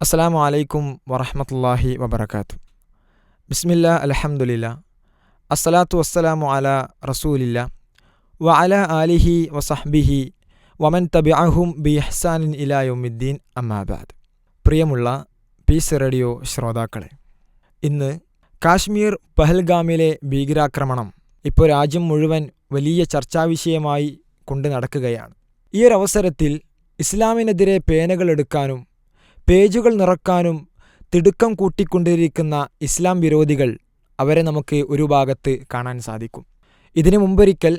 അസ്സലാമു അലൈക്കും വറഹമത്തല്ലാഹി വബർക്കാത്തു ബിസ്മില്ല അലഹമുല്ല അസ്സലാത്തു വസ്സലാമു അല റസൂലില്ല. വ അല ആലിഹി വസഹ്ബിഹി വമൻ തബിഅഹും ബി ഹസാനിൻ ഇലായുദ്ദീൻ അമ്മാബാദ് പ്രിയമുള്ള പീസ് റേഡിയോ ശ്രോതാക്കളെ ഇന്ന് കാശ്മീർ പഹൽഗാമിലെ ഭീകരാക്രമണം ഇപ്പോൾ രാജ്യം മുഴുവൻ വലിയ ചർച്ചാവിഷയമായി കൊണ്ടു നടക്കുകയാണ്. ഈ ഒരവസരത്തിൽ ഇസ്ലാമിനെതിരെ പേനകളെടുക്കാനും പേജുകൾ നിറക്കാനും തിടുക്കം കൂട്ടിക്കൊണ്ടിരിക്കുന്ന ഇസ്ലാം വിരോധികൾ അവരെ നമുക്ക് ഒരു ഭാഗത്ത് കാണാൻ സാധിക്കും. ഇതിനു മുമ്പൊരിക്കൽ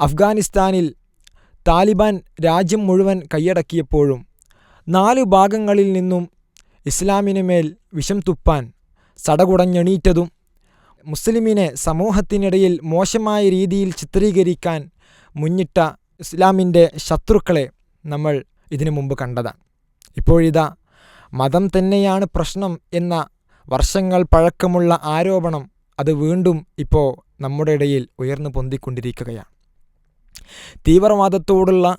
അഫ്ഗാനിസ്ഥാനിൽ താലിബാൻ രാജ്യം മുഴുവൻ കൈയടക്കിയപ്പോഴും നാല് ഭാഗങ്ങളിൽ നിന്നും ഇസ്ലാമിന് മേൽ വിഷം തുപ്പാൻ സടകുടഞ്ഞെണീറ്റതും മുസ്ലിമിനെ സമൂഹത്തിനിടയിൽ മോശമായ രീതിയിൽ ചിത്രീകരിക്കാൻ മുന്നിട്ട ഇസ്ലാമിന്റെ ശത്രുക്കളെ നമ്മൾ ഇതിനു മുമ്പ് കണ്ടതാണ്. ഇപ്പോഴിതാ മതം തന്നെയാണ് പ്രശ്നം എന്ന വർഷങ്ങൾ പഴക്കമുള്ള ആരോപണം അത് വീണ്ടും ഇപ്പോൾ നമ്മുടെ ഇടയിൽ ഉയർന്നു പൊന്തിക്കൊണ്ടിരിക്കുകയാണ്. തീവ്രവാദത്തോടുള്ള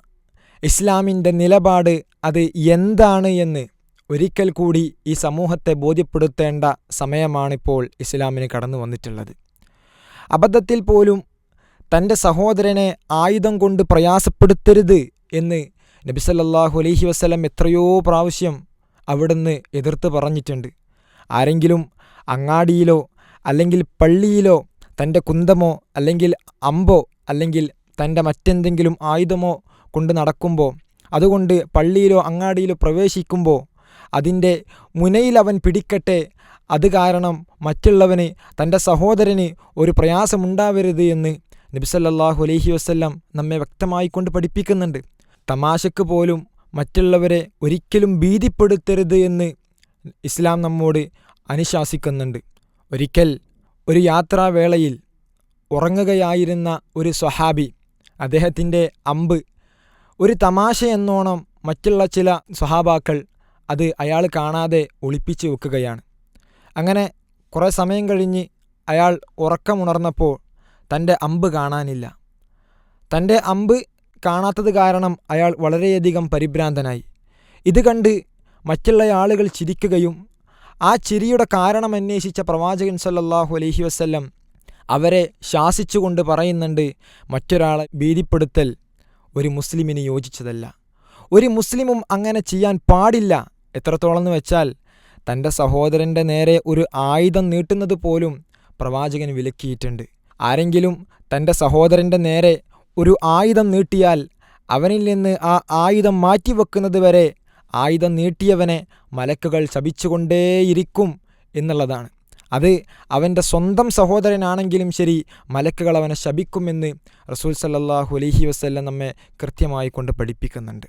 ഇസ്ലാമിന്റെ നിലപാട് അത് എന്താണ് എന്ന് ഒരിക്കൽ കൂടി ഈ സമൂഹത്തെ ബോധ്യപ്പെടുത്തേണ്ട സമയമാണിപ്പോൾ ഇസ്ലാമിന് കടന്നു വന്നിട്ടുള്ളത്. അബദ്ധത്തിൽ പോലും തന്റെ സഹോദരനെ ആയുധം കൊണ്ട് പ്രയാസപ്പെടുത്തരുത് എന്ന് നബിസല്ലാഹു അലഹി വസ്ലം എത്രയോ പ്രാവശ്യം അവിടുന്ന് എതിർത്ത് പറഞ്ഞിട്ടുണ്ട്. ആരെങ്കിലും അങ്ങാടിയിലോ അല്ലെങ്കിൽ പള്ളിയിലോ തന്റെ കുന്തമോ അല്ലെങ്കിൽ അമ്പോ അല്ലെങ്കിൽ തന്റെ മറ്റെന്തെങ്കിലും ആയുധമോ കൊണ്ട് നടക്കുമ്പോൾ അതുകൊണ്ട് പള്ളിയിലോ അങ്ങാടിയിലോ പ്രവേശിക്കുമ്പോൾ അതിന്റെ മുനയിൽ അവൻ പിടിക്കട്ടെ. അത് കാരണം മറ്റുള്ളവന് തന്റെ സഹോദരന് ഒരു പ്രയാസമുണ്ടാവരുത് എന്ന് നബിസല്ലാഹു അലഹി വസ്ല്ലാം നമ്മെ വ്യക്തമായിക്കൊണ്ട് പഠിപ്പിക്കുന്നുണ്ട്. തമാശക്ക് പോലും മറ്റുള്ളവരെ ഒരിക്കലും ഭീതിപ്പെടുത്തരുത് എന്ന് ഇസ്ലാം നമ്മോട് അനുശാസിക്കുന്നുണ്ട്. ഒരിക്കൽ ഒരു യാത്രാവേളയിൽ ഉറങ്ങുകയായിരുന്ന ഒരു സ്വഹാബി അദ്ദേഹത്തിന്റെ അമ്പ് ഒരു തമാശ എന്നോണം മറ്റുള്ള ചില സ്വഹാബാക്കൾ അത് അയാൾ കാണാതെ ഒളിപ്പിച്ച് വെക്കുകയാണ്. അങ്ങനെ കുറേ സമയം കഴിഞ്ഞ് അയാൾ ഉറക്കമുണർന്നപ്പോൾ തന്റെ അമ്പ് കാണാനില്ല. തന്റെ അമ്പ് കാണാത്തത് കാരണം അയാൾ വളരെയധികം പരിഭ്രാന്തനായി. ഇത് കണ്ട് മറ്റുള്ള ആളുകൾ ചിരിക്കുകയും ആ ചിരിയുടെ കാരണം അന്വേഷിച്ച പ്രവാചകൻ സല്ലല്ലാഹു അലൈഹി വസ്ല്ലം അവരെ ശാസിച്ചുകൊണ്ട് പറയുന്നുണ്ട് മറ്റൊരാളെ ഭീതിപ്പെടുത്തൽ ഒരു മുസ്ലിമിന് യോജിച്ചതല്ല. ഒരു മുസ്ലിമും അങ്ങനെ ചെയ്യാൻ പാടില്ല. എത്രത്തോളം എന്ന് വെച്ചാൽ തന്റെ സഹോദരന്റെ നേരെ ഒരു ആയുധം നീട്ടുന്നത് പോലും പ്രവാചകൻ വിലക്കിയിട്ടുണ്ട്. ആരെങ്കിലും തന്റെ സഹോദരന്റെ നേരെ ഒരു ആയുധം നീട്ടിയാൽ അവനിൽ നിന്ന് ആ ആയുധം മാറ്റിവെക്കുന്നത് വരെ ആയുധം നീട്ടിയവനെ മലക്കുകൾ ശപിച്ചുകൊണ്ടേയിരിക്കും എന്നുള്ളതാണ്. അത് അവന്റെ സ്വന്തം സഹോദരനാണെങ്കിലും ശരി മലക്കുകൾ അവനെ ശപിക്കുമെന്ന് റസൂൽ സല്ലാഹു അലഹി വസ്ല്ലം നമ്മെ കൃത്യമായി കൊണ്ട് പഠിപ്പിക്കുന്നുണ്ട്.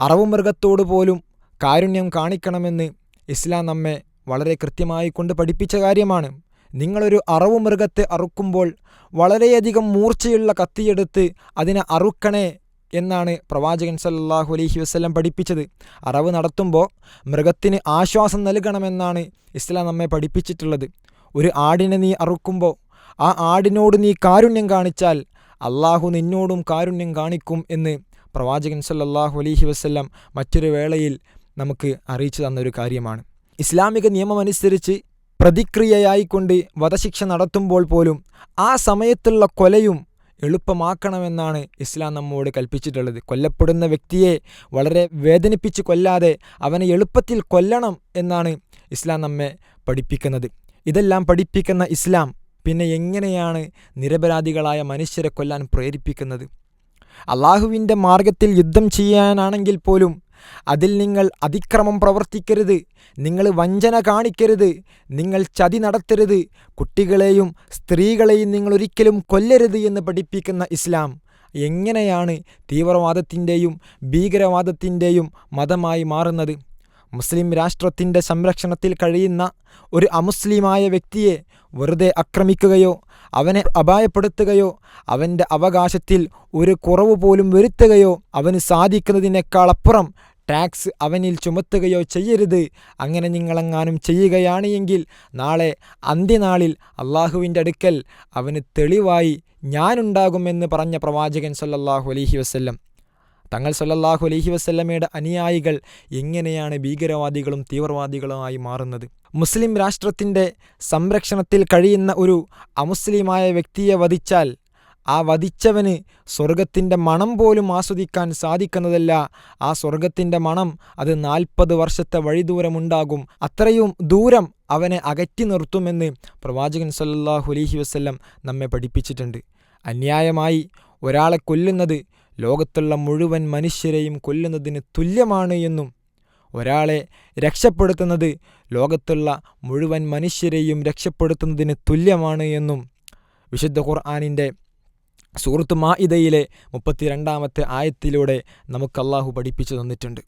അറവ് മൃഗത്തോട് പോലും കാരുണ്യം കാണിക്കണമെന്ന് ഇസ്ലാം നമ്മെ വളരെ കൃത്യമായി കൊണ്ട് പഠിപ്പിച്ച കാര്യമാണ്. നിങ്ങളൊരു അറവു മൃഗത്തെ അറുക്കുമ്പോൾ വളരെയധികം മൂർച്ചയുള്ള കത്തിയെടുത്ത് അതിനെ അറുക്കണേ എന്നാണ് പ്രവാചകൻ സല്ലാഹു അലൈഹി വസ്ലം പഠിപ്പിച്ചത്. അറവ് നടത്തുമ്പോൾ മൃഗത്തിന് ആശ്വാസം നൽകണമെന്നാണ് ഇസ്ലാം നമ്മെ പഠിപ്പിച്ചിട്ടുള്ളത്. ഒരു ആടിനെ നീ അറുക്കുമ്പോൾ ആ ആടിനോട് നീ കാരുണ്യം കാണിച്ചാൽ അള്ളാഹു നിന്നോടും കാരുണ്യം കാണിക്കും എന്ന് പ്രവാചകൻ സല്ലാഹു അലൈഹി വസ്ലം മറ്റൊരു വേളയിൽ നമുക്ക് അറിയിച്ചു തന്നൊരു കാര്യമാണ്. ഇസ്ലാമിക നിയമമനുസരിച്ച് പ്രതിക്രിയയായിക്കൊണ്ട് വധശിക്ഷ നടത്തുമ്പോൾ പോലും ആ സമയത്തുള്ള കൊലയും എളുപ്പമാക്കണമെന്നാണ് ഇസ്ലാം നമ്മോട് കൽപ്പിച്ചിട്ടുള്ളത്. കൊല്ലപ്പെടുന്ന വ്യക്തിയെ വളരെ വേദനിപ്പിച്ച് കൊല്ലാതെ അവനെ എളുപ്പത്തിൽ കൊല്ലണം എന്നാണ് ഇസ്ലാം നമ്മെ പഠിപ്പിക്കുന്നത്. ഇതെല്ലാം പഠിപ്പിക്കുന്ന ഇസ്ലാം പിന്നെ എങ്ങനെയാണ് നിരപരാധികളായ മനുഷ്യരെ കൊല്ലാൻ പ്രേരിപ്പിക്കുന്നത്? അള്ളാഹുവിന്റെ മാർഗത്തിൽ യുദ്ധം ചെയ്യാനാണെങ്കിൽ പോലും അതിൽ നിങ്ങൾ അതിക്രമം പ്രവർത്തിക്കരുത്. നിങ്ങൾ വഞ്ചന കാണിക്കരുത്. നിങ്ങൾ ചതി നടത്തരുത്. കുട്ടികളെയും സ്ത്രീകളെയും നിങ്ങൾ ഒരിക്കലും കൊല്ലരുത് എന്ന് പഠിപ്പിക്കുന്ന ഇസ്ലാം എങ്ങനെയാണ് തീവ്രവാദത്തിന്റെയും ഭീകരവാദത്തിന്റെയും മതമായി മാറുന്നത്? മുസ്ലിം രാഷ്ട്രത്തിന്റെ സംരക്ഷണത്തിൽ കഴിയുന്ന ഒരു അമുസ്ലിമായ വ്യക്തിയെ വെറുതെ ആക്രമിക്കുകയോ അവനെ അപായപ്പെടുത്തുകയോ അവന്റെ അവകാശത്തിൽ ഒരു കുറവ് പോലും വരുത്തുകയോ അവന് സാധിക്കുന്നതിനേക്കാളപ്പുറം ടാക്സ് അവനിൽ ചുമത്തുകയോ ചെയ്യരുത്. അങ്ങനെ നിങ്ങളെങ്ങാനും ചെയ്യുകയാണ് എങ്കിൽ നാളെ അന്ത്യനാളിൽ അള്ളാഹുവിന്റെ അടുക്കൽ അവന് തെളിവായി ഞാനുണ്ടാകുമെന്ന് പറഞ്ഞ പ്രവാചകൻ സല്ലല്ലാഹു അലഹി വസ്ല്ലം. തങ്ങൾ സല്ലല്ലാഹു അലഹി വസ്ല്ലമയുടെ അനുയായികൾ എങ്ങനെയാണ് ഭീകരവാദികളും തീവ്രവാദികളുമായി മാറുന്നത്? മുസ്ലിം രാഷ്ട്രത്തിന്റെ സംരക്ഷണത്തിൽ കഴിയുന്ന ഒരു അമുസ്ലിമായ വ്യക്തിയെ വധിച്ചാൽ ആ വധിച്ചവന് സ്വർഗത്തിന്റെ മണം പോലും ആസ്വദിക്കാൻ സാധിക്കുന്നതല്ല. ആ സ്വർഗത്തിന്റെ മണം അത് നാൽപ്പത് വർഷത്തെ വഴിദൂരമുണ്ടാകും. അത്രയും ദൂരം അവനെ അകറ്റി നിർത്തുമെന്ന് പ്രവാചകൻ സല്ലാഹു അലഹി വസ്ല്ലം നമ്മെ പഠിപ്പിച്ചിട്ടുണ്ട്. അന്യായമായി ഒരാളെ കൊല്ലുന്നത് ലോകത്തുള്ള മുഴുവൻ മനുഷ്യരെയും കൊല്ലുന്നതിന് തുല്യമാണ് എന്നും ഒരാളെ രക്ഷപ്പെടുത്തുന്നത് ലോകത്തുള്ള മുഴുവൻ മനുഷ്യരെയും രക്ഷപ്പെടുത്തുന്നതിന് തുല്യമാണ് എന്നും വിശുദ്ധ ഖുർആാനിന്റെ സൂറത്ത് മാഇദയിലെ മുപ്പത്തിരണ്ടാമത്തെ ആയത്തിലൂടെ നമുക്ക് അള്ളാഹു പഠിപ്പിച്ചു തന്നിട്ടുണ്ട്.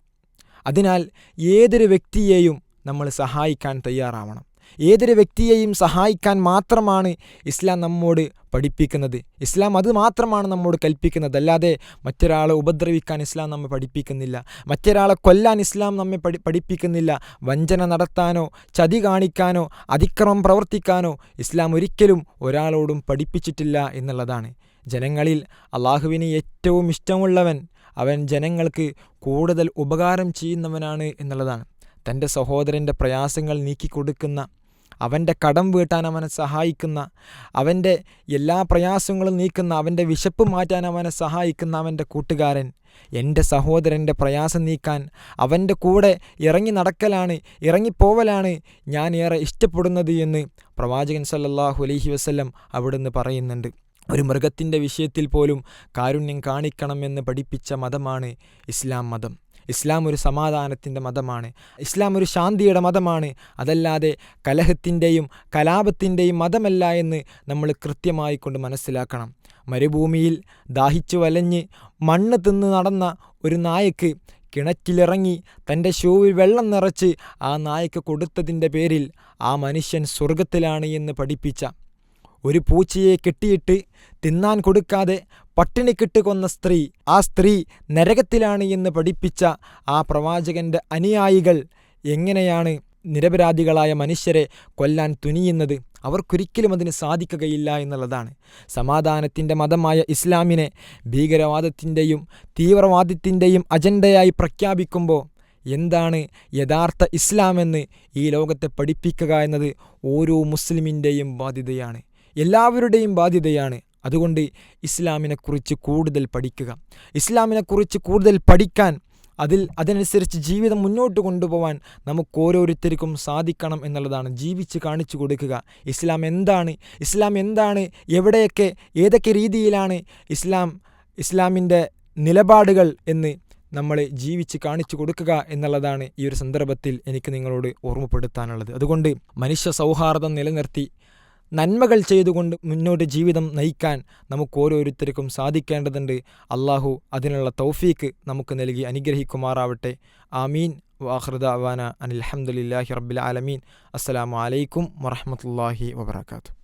അതിനാൽ ഏതൊരു വ്യക്തിയെയും നമ്മൾ സഹായിക്കാൻ തയ്യാറാവണം. ഏതൊരു വ്യക്തിയെയും സഹായിക്കാൻ മാത്രമാണ് ഇസ്ലാം നമ്മോട് പഠിപ്പിക്കുന്നത്. ഇസ്ലാം അത് മാത്രമാണ് നമ്മോട് കൽപ്പിക്കുന്നത്. അല്ലാതെ മറ്റൊരാളെ ഉപദ്രവിക്കാൻ ഇസ്ലാം നമ്മെ പഠിപ്പിക്കുന്നില്ല. മറ്റൊരാളെ കൊല്ലാൻ ഇസ്ലാം നമ്മെ പഠി പഠിപ്പിക്കുന്നില്ല. വഞ്ചന നടത്താനോ ചതി കാണിക്കാനോ അതിക്രമം പ്രവർത്തിക്കാനോ ഇസ്ലാം ഒരിക്കലും ഒരാളോടും പഠിപ്പിച്ചിട്ടില്ല എന്നുള്ളതാണ്. ജനങ്ങളിൽ അള്ളാഹുവിന് ഏറ്റവും ഇഷ്ടമുള്ളവൻ അവൻ ജനങ്ങൾക്ക് കൂടുതൽ ഉപകാരം ചെയ്യുന്നവനാണ് എന്നുള്ളതാണ്. തന്റെ സഹോദരന്റെ പ്രയാസങ്ങൾ നീക്കിക്കൊടുക്കുന്ന അവന്റെ കടം വീട്ടാൻ അവനെ സഹായിക്കുന്ന അവന്റെ എല്ലാ പ്രയാസങ്ങളും നീക്കുന്ന അവന്റെ വിശപ്പ് മാറ്റാൻ അവനെ സഹായിക്കുന്ന അവന്റെ കൂട്ടുകാരൻ. എന്റെ സഹോദരന്റെ പ്രയാസം നീക്കാൻ അവന്റെ കൂടെ ഇറങ്ങി നടക്കലാണ് ഇറങ്ങിപ്പോവലാണ് ഞാൻ ഏറെ ഇഷ്ടപ്പെടുന്നത് എന്ന് പ്രവാചകൻ സല്ലാഹു അലഹി വസല്ലം അവിടുന്ന് പറയുന്നുണ്ട്. ഒരു മൃഗത്തിന്റെ വിഷയത്തിൽ പോലും കാരുണ്യം കാണിക്കണമെന്ന് പഠിപ്പിച്ച മതമാണ് ഇസ്ലാം മതം. ഇസ്ലാം ഒരു സമാധാനത്തിന്റെ മതമാണ്. ഇസ്ലാം ഒരു ശാന്തിയുടെ മതമാണ്. അതല്ലാതെ കലഹത്തിന്റെയും കലാപത്തിന്റെയും മതമല്ല എന്ന് നമ്മൾ കൃത്യമായി കൊണ്ട് മനസ്സിലാക്കണം. മരുഭൂമിയിൽ ദാഹിച്ചു വലഞ്ഞ് മണ്ണ് തിന്ന് നടന്ന ഒരു നായക്ക് കിണറ്റിലിറങ്ങി തന്റെ ഷൂവിൽ വെള്ളം നിറച്ച് ആ നായക്ക് കൊടുത്തതിന്റെ പേരിൽ ആ മനുഷ്യൻ സ്വർഗത്തിലാണ് എന്ന് പഠിപ്പിച്ച ഒരു പൂച്ചയെ കെട്ടിയിട്ട് തിന്നാൻ കൊടുക്കാതെ പട്ടിണിക്കിട്ട് കൊന്ന സ്ത്രീ ആ സ്ത്രീ നരകത്തിലാണ് എന്ന് പഠിപ്പിച്ച ആ പ്രവാചകന്റെ അനുയായികൾ എങ്ങനെയാണ് നിരപരാധികളായ മനുഷ്യരെ കൊല്ലാൻ തുനിയുന്നത്? അവർക്കൊരിക്കലും അതിന് സാധിക്കുകയില്ല എന്നുള്ളതാണ്. സമാധാനത്തിന്റെ മതമായ ഇസ്ലാമിനെ ഭീകരവാദത്തിന്റെയും തീവ്രവാദത്തിന്റെയും അജണ്ടയായി പ്രഖ്യാപിക്കുമ്പോൾ എന്താണ് യഥാർത്ഥ ഇസ്ലാമെന്ന് ഈ ലോകത്തെ പഠിപ്പിക്കുക എന്നത് ഓരോ മുസ്ലിമിന്റെയും ബാധ്യതയാണ്. എല്ലാവരുടെയും ബാധ്യതയാണ്. അതുകൊണ്ട് ഇസ്ലാമിനെക്കുറിച്ച് കൂടുതൽ പഠിക്കുക. ഇസ്ലാമിനെക്കുറിച്ച് കൂടുതൽ പഠിക്കാൻ അതിൽ അതിനനുസരിച്ച് ജീവിതം മുന്നോട്ട് കൊണ്ടുപോകാൻ നമുക്ക് ഓരോരുത്തർക്കും സാധിക്കണം എന്നുള്ളതാണ്. ജീവിച്ച് കാണിച്ചു കൊടുക്കുക. ഇസ്ലാം എന്താണ്? ഇസ്ലാം എന്താണ്? എവിടെയൊക്കെ? ഏതൊക്കെ രീതിയിലാണ് ഇസ്ലാം ഇസ്ലാമിന്റെ നിലപാടുകൾ എന്ന് നമ്മൾ ജീവിച്ച് കാണിച്ചു കൊടുക്കുക എന്നുള്ളതാണ് ഈ ഒരു സന്ദർഭത്തിൽ എനിക്ക് നിങ്ങളോട് ഓർമ്മപ്പെടുത്താനുള്ളത്. അതുകൊണ്ട് മനുഷ്യ സൗഹാർദ്ദം നിലനിർത്തി നന്മകൾ ചെയ്തുകൊണ്ട് മുന്നോട്ട് ജീവിതം നയിക്കാൻ നമുക്ക് ഓരോരുത്തർക്കും സാധിക്കേണ്ടതുണ്ട്. അള്ളാഹു അതിനുള്ള തൗഫീക്ക് നമുക്ക് നൽകി അനുഗ്രഹിക്കുമാറാവട്ടെ. ആമീൻ. വാഹൃദ അവാന അനിൽഹമുല്ലാഹി റബ്ബിൽ ആലമീൻ. അസ്സലാമു അലൈക്കും വറഹമത്തല്ലാഹി വബർക്കാത്തു